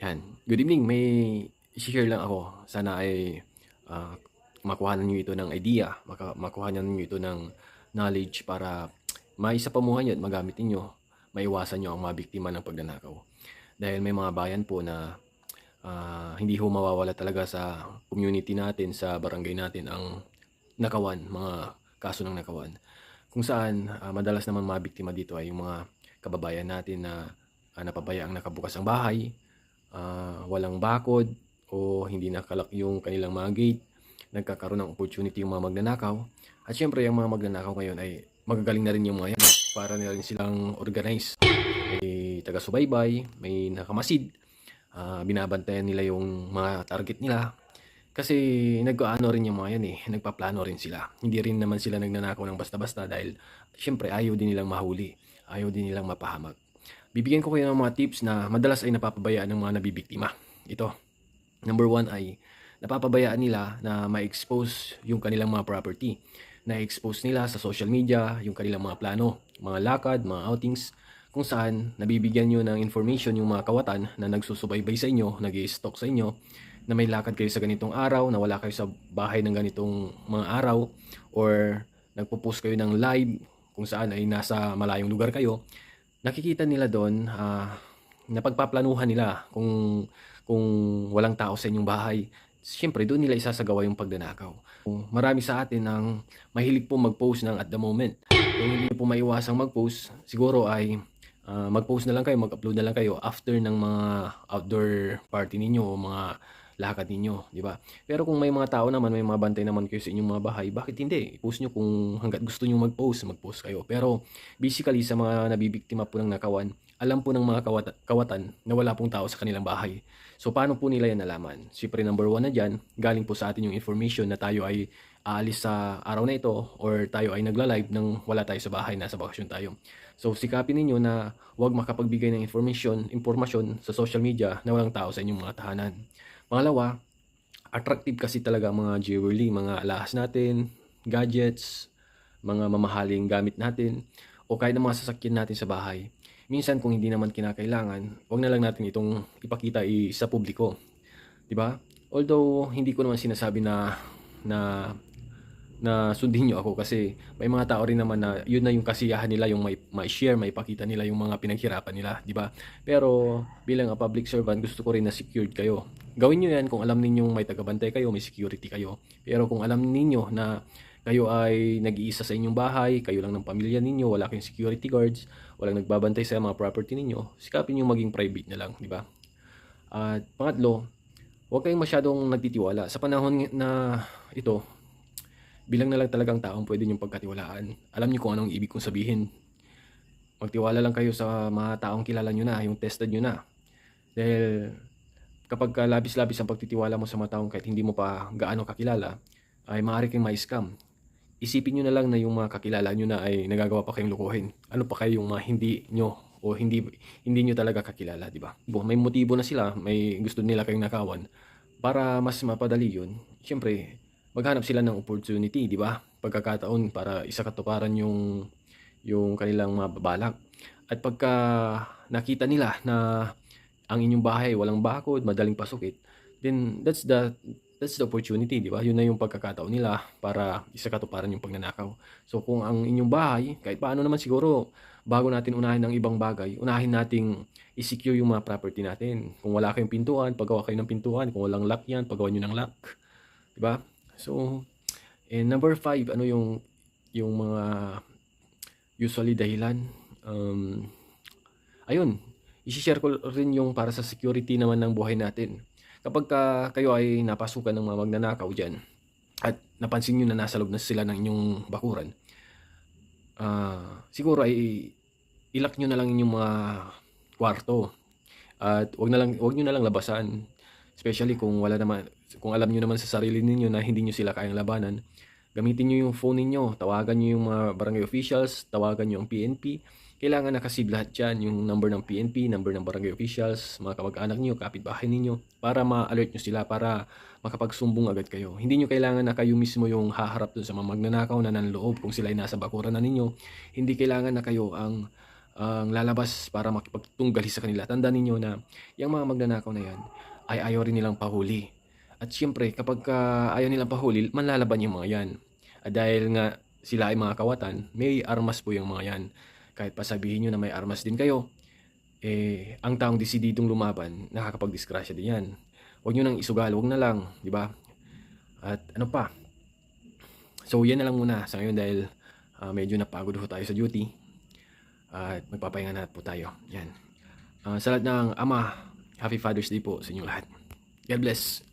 Yan. Good evening. May share lang ako. Sana ay ah, makuha niyo ito ng idea, maka, makuha niyo ito ng knowledge para maisa pamuhan niyo at magamit niyo, maiwasan niyo ang mga biktima ng pagnanakaw. Dahil may mga bayan po na ah, hindi ho mawawala talaga sa community natin, sa barangay natin ang nakawan, mga kaso ng nakawan. Kung saan ah, madalas naman mga biktima dito ay yung mga kababayan natin na uh, napabayaang nakabukas ang bahay, ah, walang bakod o hindi nakalak yung kanilang mga gate, nagkakaroon ng opportunity yung mga magnanakaw. At syempre, yung mga magnanakaw ngayon ay magagaling na rin yung mga yan para na rin silang organize. May taga-subaybay, may nakamasid, ah, binabantayan nila yung mga target nila. Kasi nag-ano rin yung mga yan eh, nagpaplano rin sila. Hindi rin naman sila nagnanakaw ng basta-basta dahil syempre ayaw din nilang mahuli, ayaw din nilang mapahamak. Bibigyan ko kayo ng mga tips na madalas ay napapabayaan ng mga nabibiktima. Ito, number one ay napapabayaan nila na ma-expose yung kanilang mga property. Na-expose nila sa social media yung kanilang mga plano, mga lakad, mga outings, kung saan nabibigyan nyo ng information yung mga kawatan na nagsusubaybay sa inyo, nag stalk sa inyo, na may lakad kayo sa ganitong araw, na wala kayo sa bahay ng ganitong mga araw, or nagpo-post kayo ng live kung saan ay nasa malayong lugar kayo, nakikita nila doon, ah, napagpaplanuhan nila kung kung walang tao sa inyong bahay, siyempre doon nila isasagawa yung pagdanakaw. Marami sa atin ang mahilig po mag-post ng at the moment. Kung hindi po maiwasang mag-post, siguro ay ah, mag-post na lang kayo, mag-upload na lang kayo after ng mga outdoor party ninyo o mga lakad ninyo, di ba? Pero kung may mga tao naman, may mga bantay naman kayo sa inyong mga bahay, bakit hindi? I-post nyo kung hanggat gusto nyo mag-post, mag-post kayo. Pero basically sa mga nabibiktima po ng nakawan, alam po ng mga kawat- kawatan na wala pong tao sa kanilang bahay. So paano po nila yan nalaman? Siyempre number one na dyan, galing po sa atin yung information na tayo ay aalis sa araw na ito or tayo ay nagla-live nang wala tayo sa bahay, nasa bakasyon tayo. So sikapin ninyo na huwag makapagbigay ng information, impormasyon sa social media na walang tao sa inyong mga tahanan. Pangalawa, attractive kasi talaga mga jewelry, mga alahas natin, gadgets, mga mamahaling gamit natin, o kahit ang mga sasakyan natin sa bahay. Minsan kung hindi naman kinakailangan, wag na lang natin itong ipakita sa publiko. 'Di ba? Although hindi ko naman sinasabi na na na sundin niyo ako kasi may mga tao rin naman na yun na yung kasiyahan nila yung may, may share, may pakita nila yung mga pinaghirapan nila, di ba? Pero bilang a public servant, gusto ko rin na secured kayo. Gawin niyo yan kung alam ninyong may tagabantay kayo, may security kayo. Pero kung alam ninyo na kayo ay nag-iisa sa inyong bahay, kayo lang ng pamilya ninyo, wala kayong security guards, walang nagbabantay sa mga property ninyo, sikapin yung maging private na lang, di ba? At pangatlo, huwag kayong masyadong nagtitiwala. Sa panahon na ito, bilang na lang talagang taong pwede niyong pagkatiwalaan. Alam niyo kung anong ibig kong sabihin. Magtiwala lang kayo sa mga taong kilala niyo na, yung tested niyo na. Dahil kapag ka labis-labis ang pagtitiwala mo sa mga taong kahit hindi mo pa gaano kakilala, ay maaari kang ma-scam. Isipin niyo na lang na yung mga kakilala niyo na ay nagagawa pa kayong lukuhin. Ano pa kayo yung mga hindi niyo o hindi hindi niyo talaga kakilala, di ba? May motibo na sila, may gusto nila kayong nakawan. Para mas mapadali yun, syempre, maghanap sila ng opportunity, di ba? Pagkakataon para isa katuparan yung yung kanilang mga balak. At pagka nakita nila na ang inyong bahay walang bakod, madaling pasukit, then that's the that's the opportunity, di ba? Yun na yung pagkakataon nila para isa katuparan yung pagnanakaw. So kung ang inyong bahay, kahit paano naman siguro, bago natin unahin ang ibang bagay, unahin nating i-secure yung mga property natin. Kung wala kayong pintuan, paggawa kayo ng pintuan. Kung walang lock yan, paggawa nyo ng lock. Di ba? So, and number five, ano yung yung mga usually dahilan? Um, ayun, isi-share ko rin yung para sa security naman ng buhay natin. Kapag ka kayo ay napasukan ng mga magnanakaw dyan, at napansin nyo na nasa loob na sila ng inyong bakuran, ah siguro ay ilak nyo na lang inyong mga kwarto. At wag na lang wag niyo na lang labasan. Especially kung wala naman kung alam niyo naman sa sarili ninyo na hindi niyo sila kayang labanan. Gamitin niyo yung phone ninyo, tawagan niyo yung mga barangay officials, tawagan niyo ang PNP. Kailangan nakasib lahat dyan, yung number ng PNP, number ng barangay officials, mga kamag-anak niyo, kapitbahay ninyo, para ma-alert niyo sila, para makapagsumbong agad kayo. Hindi niyo kailangan na kayo mismo yung haharap dun sa mga magnanakaw na nanloob kung sila ay nasa bakuran na ninyo. Hindi kailangan na kayo ang ang lalabas para makipagtunggali sa kanila. Tandaan ninyo na yung mga magnanakaw na yan ay ayaw rin nilang pahuli. At siyempre, kapag ka ayaw nilang pahuli, manlalaban yung mga yan. At dahil nga sila ay mga kawatan, may armas po yung mga yan. Kahit pa sabihin nyo na may armas din kayo, eh, ang taong desididong lumaban, nakakapag-disgrasya din yan. Huwag nyo nang isugal, huwag na lang, di ba? At ano pa? So, yan na lang muna sa ngayon dahil ah, medyo napagod ho tayo sa duty. At magpapahinga na po tayo. Yan. Ah, sa lahat ng ama, Happy Father's Day po sa inyong lahat. God bless.